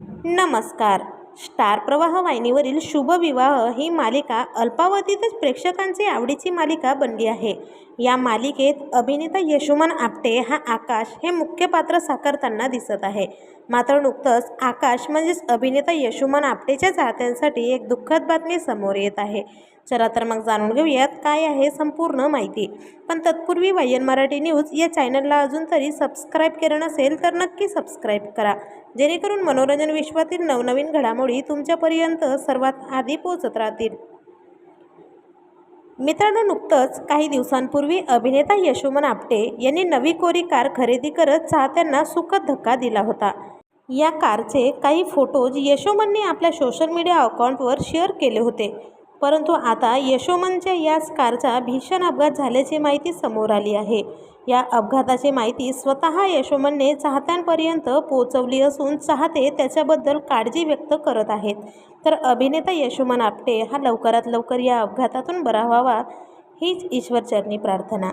नमस्कार. स्टार प्रवाह वाहिनीवरील शुभविवाह ही मालिका अल्पावधीतच प्रेक्षकांची आवडीची मालिका बनली आहे. या मालिकेत अभिनेता यशुमान आपटे हा आकाश हे मुख्य पात्र साकारताना दिसत आहे. मात्र नुकतंच आकाश म्हणजेच अभिनेता यशुमान आपटेच्या चाहत्यांसाठी एक दुःखद बातमी समोर येत आहे. चला तर मग जाणून घेऊयात काय आहे संपूर्ण माहिती. पण तत्पूर्वी वायन मराठी न्यूज या चॅनलला अजून तरी सबस्क्राईब केलं नसेल तर नक्की सबस्क्राईब करा. जेणेकरून मनोरंजन विश्वातील नवनवीन घडामोडी तुमच्यापर्यंत सर्वात आधी पोहोचत राहतील. मित्रांनो नुकतंच काही दिवसांपूर्वी अभिनेता यशोमन आपटे यांनी नवी कोरी कार खरेदी करत चाहत्यांना सुखद धक्का दिला होता. या कारचे काही फोटोज यशोमनने आपल्या सोशल मीडिया अकाउंटवर शेअर केले होते. परंतु आता यशोमनच्या याच कारचा भीषण अपघात झाल्याची माहिती समोर आली आहे. या अपघाताची माहिती स्वतः यशोमनने चाहत्यांपर्यंत पोहोचवली असून चाहते त्याच्याबद्दल काळजी व्यक्त करत आहेत. तर अभिनेता यशोमन आपटे हा लवकरात लवकर या अपघातातून बरा व्हावा हीच ईश्वरचरणी प्रार्थना.